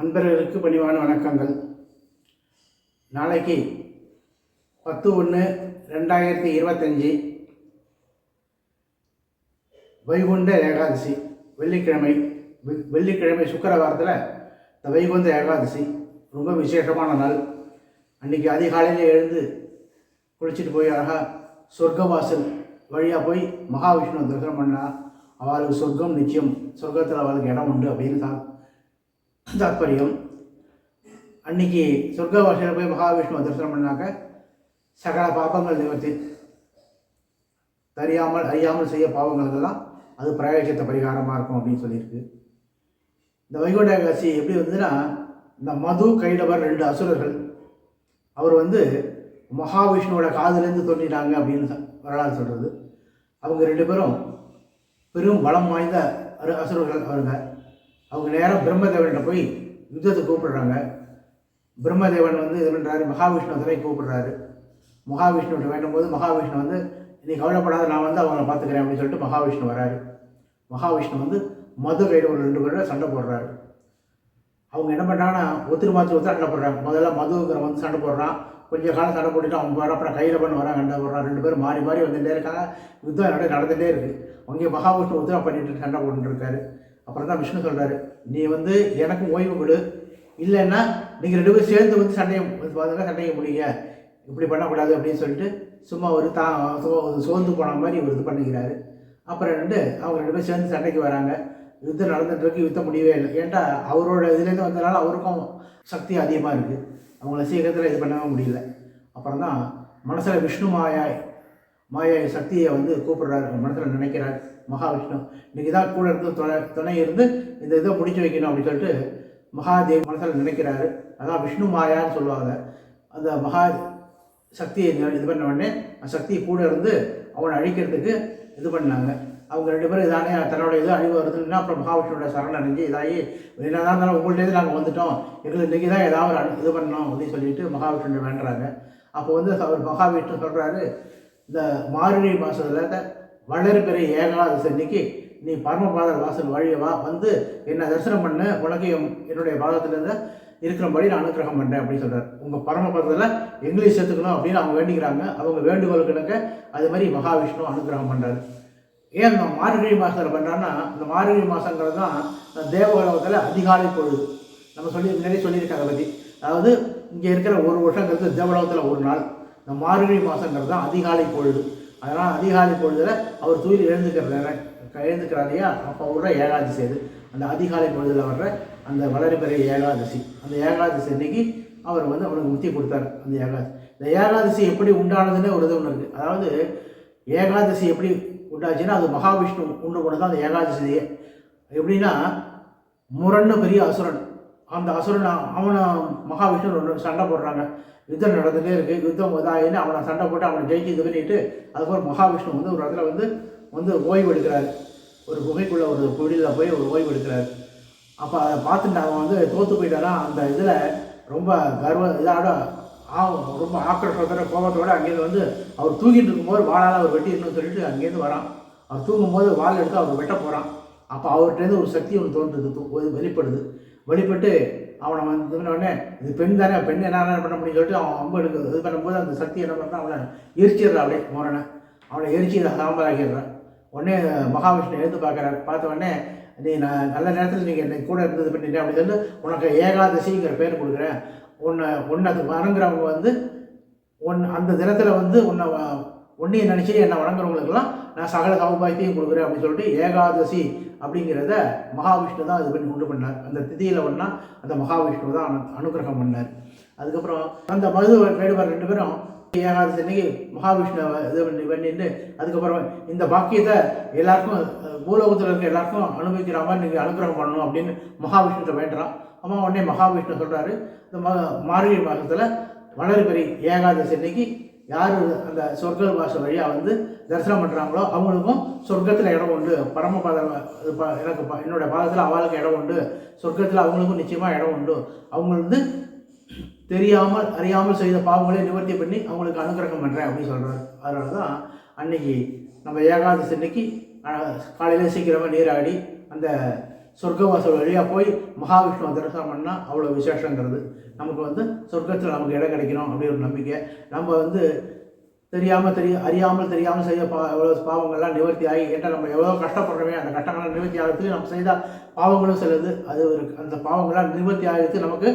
அன்பர்களுக்கு பணிவான வணக்கங்கள். நாளைக்கு பத்து ஒன்று ரெண்டாயிரத்தி இருபத்தஞ்சி. வைகுண்ட ஏகாதசி வெள்ளிக்கிழமை வெ- வெள்ளிக்கிழமை சுக்கிரவாரத்தில் இந்த வைகுண்ட ஏகாதசி. ரொம்ப விசேஷமான நாள். அன்றைக்கி அதிகாலையில் எழுந்து குளிச்சுட்டு போய் அழகாக சொர்க்கவாசல் வழியாக போய் மகாவிஷ்ணு தரிசனம் பண்ணால் அவளுக்கு சொர்க்கம் நிச்சயம். சொர்க்கத்தில் அவளுக்கு இடம் உண்டு அப்படின்னு தான் தாத்பரியம். அன்னைக்கு சொர்க்கவாசியில் போய் மகாவிஷ்ணுவை தரிசனம் பண்ணாக்க சகல பாபங்கள் நிவர்த்தி. தெரியாமல் அறியாமல் செய்ய பாவங்களுக்கெல்லாம் அது பிரயோஜத்தை பரிகாரமாக இருக்கும் அப்படின்னு சொல்லியிருக்கு. இந்த வைகுண்ட ஏகாசி எப்படி வந்ததுன்னா இந்த மது கைடவர் ரெண்டு அசுரர்கள் அவர் வந்து மகாவிஷ்ணுவோட காதலேருந்து தோன்றினாங்க அப்படின்னு வரலாறு சொல்கிறது அவங்க ரெண்டு பேரும் பெரும் பலம் வாய்ந்த அரு அசுரர்கள் அவருங்க. அவங்க நேராக பிரம்மதேவன்கிட்ட போய் யுத்தத்தை கூப்பிடுறாங்க. பிரம்மதேவன் வந்து இது பண்ணுறாரு மகாவிஷ்ணு துறை கூப்பிடுறாரு. மகாவிஷ்ணுகிட்ட வேண்டும் போது மகாவிஷ்ணு வந்து நீ கவலைப்படாத நான் வந்து அவங்கள பார்த்துக்கிறேன் அப்படின்னு சொல்லிட்டு மகாவிஷ்ணு வராரு. மகாவிஷ்ணு வந்து மது கையில் ஒரு ரெண்டு பேரும் சண்டை போடுறாரு. அவங்க என்ன பண்ணுறாங்கன்னா ஒத்துரு மாற்றி ஒருத்தர் சண்டை போடுறாங்க. முதல்ல மதுங்கிற வந்து சண்டை போடுறான். கொஞ்சம் காலம் சண்டை போட்டுட்டு அவங்க வர அப்புறம் கையில் பண்ண வராங்க. சண்டை போடுறான். ரெண்டு பேரும் மாறி மாறி வந்துட்டே இருக்காங்க. யுத்தம் நட நடந்துகிட்டே இருக்குது அவங்க மகாவிஷ்ணு உத்தரவு பண்ணிட்டு சண்டை போட்டுருக்காரு அப்புறம் தான் விஷ்ணு சொல்கிறாரு நீ வந்து எனக்கும் ஓய்வு கொடு. இல்லைன்னா நீங்கள் ரெண்டு பேரும் சேர்ந்து வந்து சண்டையை பார்த்தீங்கன்னா சண்டையை முடியுங்க இப்படி பண்ணக்கூடாது அப்படின்னு சொல்லிட்டு சும்மா ஒரு தா சும்மா ஒரு சோர்ந்து போன மாதிரி ஒரு இது பண்ணிக்கிறாரு. அப்புறம் ரெண்டு அவங்க ரெண்டு பேரும் சேர்ந்து சண்டைக்கு வராங்க. யுத்தம் நடந்துட்டு இருக்கு யுத்தம் முடியவே இல்லை. ஏன்டா அவரோட இதுலேருந்து வந்தனால அவருக்கும் சக்தி அதிகமாக இருக்குது அவங்கள சீக்கிரத்தில் இது பண்ணவே முடியல. அப்புறம் தான் மனசில் விஷ்ணு மாயா மாய சக்தியை வந்து கூப்பிடுறாரு மனசில் நினைக்கிறார். மகாவிஷ்ணு இன்னைக்கு தான் கூட இருந்து துணை துணை இருந்து இந்த இதை முடிச்சு வைக்கணும் அப்படின்னு சொல்லிட்டு மகாதேவ் மனசில் நினைக்கிறாரு. அதான் விஷ்ணு மாயான்னு சொல்லுவாங்க. அந்த மகா சக்தியை இது பண்ண உடனே அந்த சக்தி கூட இருந்து அவனை அழிக்கிறதுக்கு இது பண்ணாங்க. அவங்க ரெண்டு பேரும் இதானே தன்னோட இது அழிவு வருதுன்னா அப்புறம் மகாவிஷ்ணுவோட சரண அடைஞ்சு இதாகி என்னதான் இருந்தாலும் உங்கள்டேருந்து நாங்கள் வந்துட்டோம். எங்களுக்கு இன்றைக்கி தான் ஏதாவது ஒரு இது பண்ணோம் அப்படின்னு சொல்லிட்டு மகாவிஷ்ணு வேண்டுறாங்க. அப்போ வந்து அவர் மகாவிஷ்ணு சொல்கிறாரு இந்த மார்கழி மாதத்தில் வளர்பிறை ஏகாதசி அன்னைக்கு நீ பரமபாதர் வாசல் வழியவா வந்து என்னை தரிசனம் பண்ணு உனக்கு என்னுடைய பாதத்திலேருந்து இருக்கிறபடி நான் அனுக்கிரகம் பண்ணுறேன் அப்படின்னு சொல்கிறார் உங்கள் பரமபதத்தில் இங்கிலீஷ் சேர்த்துக்கணும் அப்படின்னு அவங்க வேண்டிக்கிறாங்க. அவங்க வேண்டுகோள் அது மாதிரி மகாவிஷ்ணு அனுக்கிரகம் பண்ணுறாரு ஏன் இந்த மார்கழி மாதத்தில் பண்ணுறான்னா இந்த மார்கழி மாதங்கிறது தான் தேவ தேவலோகத்தில் அதிகாலை பொழுது. நம்ம சொல்லி முன்னாடியே சொல்லியிருக்காங்க பற்றி அதாவது இங்கே இருக்கிற ஒரு வருஷங்கிறது தேவலோகத்தில் ஒரு நாள். இந்த மார்கழி மாதங்கிறது தான் அதிகாலை பொழுது. அதனால் அதிகாலை பொழுதில் அவர் தூயில் எழுந்துக்கிறாரு எழுந்துக்கிறார் இல்லையா? அப்போ வர்ற ஏகாதசி அது. அந்த அதிகாலை பொழுதில் வர்ற அந்த வளர்பிறை ஏகாதசி. அந்த ஏகாதசி அன்னைக்கு அவர் வந்து அவனுக்கு முத்தி கொடுத்தாரு அந்த ஏகாதசி. இந்த ஏகாதசி எப்படி உண்டானதுன்னு ஒரு இது ஒன்று இருக்குது அதாவது ஏகாதசி எப்படி உண்டாச்சுன்னா அது மகாவிஷ்ணு உண்டு கொண்டு தான் அந்த ஏகாதசியே எப்படின்னா முரண்னு பெரிய அசுரன். அந்த அசுரன் அவனை மகாவிஷ்ணு ரெண்டு சண்டை போடுறாங்க. யுத்தம் நடந்துகிட்டே இருக்குது யுத்தம் இதாகின்னு அவனை சண்டை போட்டு அவனை ஜெயிச்சு இது பண்ணிட்டு அதுக்கப்புறம் மகாவிஷ்ணு வந்து ஒரு இடத்துல வந்து வந்து ஓய்வு எடுக்கிறாரு. ஒரு குகைக்குள்ளே ஒரு குடியில் போய் ஒரு ஓய்வு எடுக்கிறாரு. அப்போ அதை பார்த்துட்டு அவன் வந்து தோற்று போயிட்டானா? அந்த இதில் ரொம்ப கர்வ இதோட ஆ ரொம்ப ஆக்கிரஷத்தோட கோபத்தோட அங்கேருந்து வந்து அவர் தூங்கிட்டு இருக்கும்போது வாழால் அவர் வெட்டிடணும்னு சொல்லிட்டு அங்கேருந்து வரான். அவர் தூங்கும்போது வாழை எடுத்து அவர் வெட்ட போகிறான் அப்போ அவர்கிட்டேருந்து ஒரு சக்தி ஒன்று தோன்றுது வெளிப்படுது. வெளிப்பட்டு அவனை வந்து இது உடனே இது பெண் தானே பெண் என்ன பண்ண முடியும்னு சொல்லிட்டு அவன் அம்பு எடுக்க இது பண்ணும்போது அந்த சக்தி என்ன பண்ணுறான் அவனை எரிச்சிடுறான் அப்படியே மோரனை அவனை எரிச்சி சாம்பலாக்கிடுறான். உடனே மகாவிஷ்ணு எழுந்து பார்க்குறாரு. பார்த்த உடனே நீ நான் நல்ல நேரத்தில் நீங்கள் என்னை கூட இருந்தது பண்ணிட்டேன் அப்படின்னு சொல்லி உனக்கு ஏகாதசிங்கிற பேர் கொடுக்குறேன். உன்னை உன்னை அது மறங்குறவங்க வந்து உன் அந்த தினத்தில் வந்து உன்னை உன்னையை நினச்சி என்னை வணங்குறவங்களுக்கெல்லாம் நான் சகல சௌபாகியத்தையும் கொடுக்குறேன் அப்படின்னு சொல்லிட்டு ஏகாதசி அப்படிங்கிறத மகாவிஷ்ணு தான் இது பண்ணி உண்டு பண்ணார் அந்த திதியில் ஒன்றா அந்த மகாவிஷ்ணு தான் அனு அனுகிரகம் பண்ணார். அதுக்கப்புறம் அந்த மது வேடுவர் ரெண்டு பேரும் ஏகாதசி அன்னைக்கு மகாவிஷ்ணுவை இது பண்ணி பண்ணிட்டு அதுக்கப்புறம் இந்த பாக்கியத்தை எல்லாருக்கும் பூலோகத்தில் இருக்க எல்லாருக்கும் அனுபவிக்கிற மாதிரி நீங்கள் அனுகிரகம் பண்ணணும் அப்படின்னு மகாவிஷ்ணுகிட்ட வேண்டுறான். அம்மா உடனே மகாவிஷ்ணு சொல்கிறாரு இந்த ம மார்கழி மாதத்தில் வளர்பெரி ஏகாதசி அன்னைக்கு யார் அந்த சொர்க்க பாஷை வழியாக வந்து தரிசனம் பண்ணுறாங்களோ அவங்களுக்கும் சொர்க்கத்தில் இடம் உண்டு. பரமபாத இது எனக்கு என்னோட பாதத்தில் அவளுக்கு இடம் உண்டு. சொர்க்கத்தில் அவங்களுக்கும் நிச்சயமாக இடம் உண்டு. அவங்க வந்து தெரியாமல் அறியாமல் செய்த பாவங்களை நிவர்த்தி பண்ணி அவங்களுக்கு அனுகிரகம் பண்ணுறேன் அப்படின்னு சொல்கிறார் அதனால தான் அன்னைக்கு நம்ம ஏகாதசி அன்னைக்கு காலையில் சீக்கிரமாக நீராடி அந்த சொர்க்கவாசல் வழியாக போய் மகாவிஷ்ணுவை தரிசனம் பண்ணால் அவ்வளோ விசேஷங்கிறது. நமக்கு வந்து சொர்க்கத்தில் நமக்கு இடம் கிடைக்கணும் அப்படி ஒரு நம்பிக்கை. நம்ம வந்து தெரியாமல் தெரிய அறியாமல் தெரியாமல் செய்ய பா எவ்வளோ பாவங்கள்லாம் நிவர்த்தி ஆகி ஏன்னா நம்ம எவ்வளோ கஷ்டப்படுறோமே அந்த கஷ்டங்கள்லாம் நிவர்த்தி ஆகிறதுக்கு நம்ம செய்த பாவங்களும் செல்லுது. அது ஒரு அந்த பாவங்கள்லாம் நிவர்த்தி ஆகிறதுக்கு நமக்கு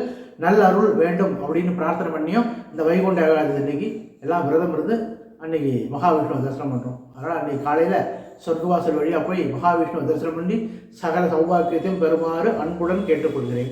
நல்ல அருள் வேண்டும் அப்படின்னு பிரார்த்தனை பண்ணியும் இந்த வைகுண்ட ஏகாதசி இன்னைக்கு எல்லாம் விரதம் இருந்து அன்னைக்கு மகாவிஷ்ணுவை தரிசனம் பண்ணுறோம் அதனால் அன்னைக்கு காலையில் சொர்க்கவாசல் வழியாக போய் மகாவிஷ்ணுவை தரிசனம் பண்ணி சகல சௌபாக்கியத்தையும் பெறுமாறு அன்புடன் கேட்டுக்கொள்கிறேன்.